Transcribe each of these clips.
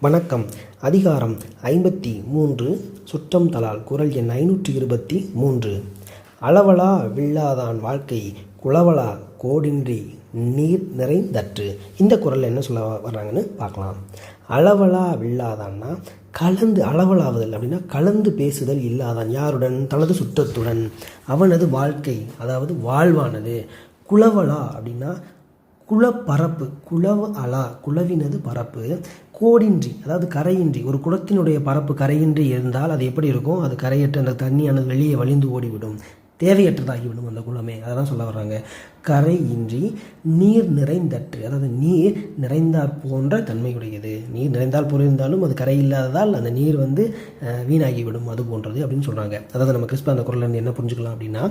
வணக்கம். அதிகாரம் ஐம்பத்தி மூன்று. சுற்றம் தலால். குரல் எண் ஐநூற்றி இருபத்தி மூன்று. அளவலா வில்லாதான் வாழ்க்கை குளவலா கோடின்றி நீர் நிறைந்தற்று. இந்த குரல் என்ன சொல்ல வர்றாங்கன்னு பார்க்கலாம். அளவலா வில்லாதான்னா கலந்து அளவலாவதல் அப்படின்னா கலந்து பேசுதல் இல்லாதான். யாருடன்? தனது சுற்றத்துடன். அவனது வாழ்க்கை அதாவது வாழ்வானது. குளவலா அப்படின்னா குளப்பரப்பு குளவு அலா குளவினது பரப்பு கோடின்றி அதாவது கரையின்றி ஒரு குளத்தினுடைய பரப்பு கரையின்றி இருந்தால் அது எப்படி இருக்கும்? அது கரையற்ற அந்த தண்ணியானது வெளியே வழிந்து ஓடிவிடும். தேவையற்றதாகிவிடும் அந்த குளமே அதெல்லாம் சொல்ல வர்றாங்க. கரையின்றி நீர் நிறைந்தற்று அதாவது நீர் நிறைந்தாற் போன்ற தன்மையுடையது. நீர் நிறைந்தால் இருந்தாலும் அது கரை இல்லாததால் அந்த நீர் வந்து வீணாகிவிடும். அது போன்றது அப்படின்னு சொல்கிறாங்க அதாவது நம்ம கிறிஸ்துவ அந்த குரலில் என்ன புரிஞ்சுக்கலாம் அப்படின்னா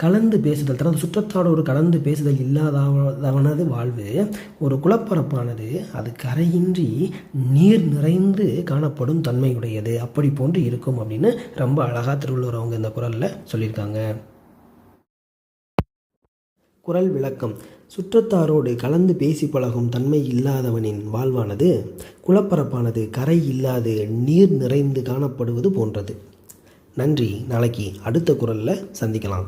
கலந்து பேசுதல் தனது சுற்றத்தாடோடு கலந்து பேசுதல் இல்லாதவனது வாழ்வு ஒரு குலப்பரப்பானது அது கரையின்றி நீர் நிறைந்து காணப்படும் தன்மையுடையது. அப்படி போன்று இருக்கும் அப்படின்னு ரொம்ப அழகாக திருவள்ளுவர் அவங்க இந்த குரலில் சொல்லியிருக்காங்க. குரல் விளக்கம். சுற்றத்தாரோடு கலந்து பேசி பழகும் தன்மை இல்லாதவனின் வாழ்வானது குளப்பரப்பானது கரை இல்லாது நீர் நிறைந்து காணப்படுவது போன்றது. நன்றி. நாளைக்கு அடுத்த குரலில் சந்திக்கலாம்.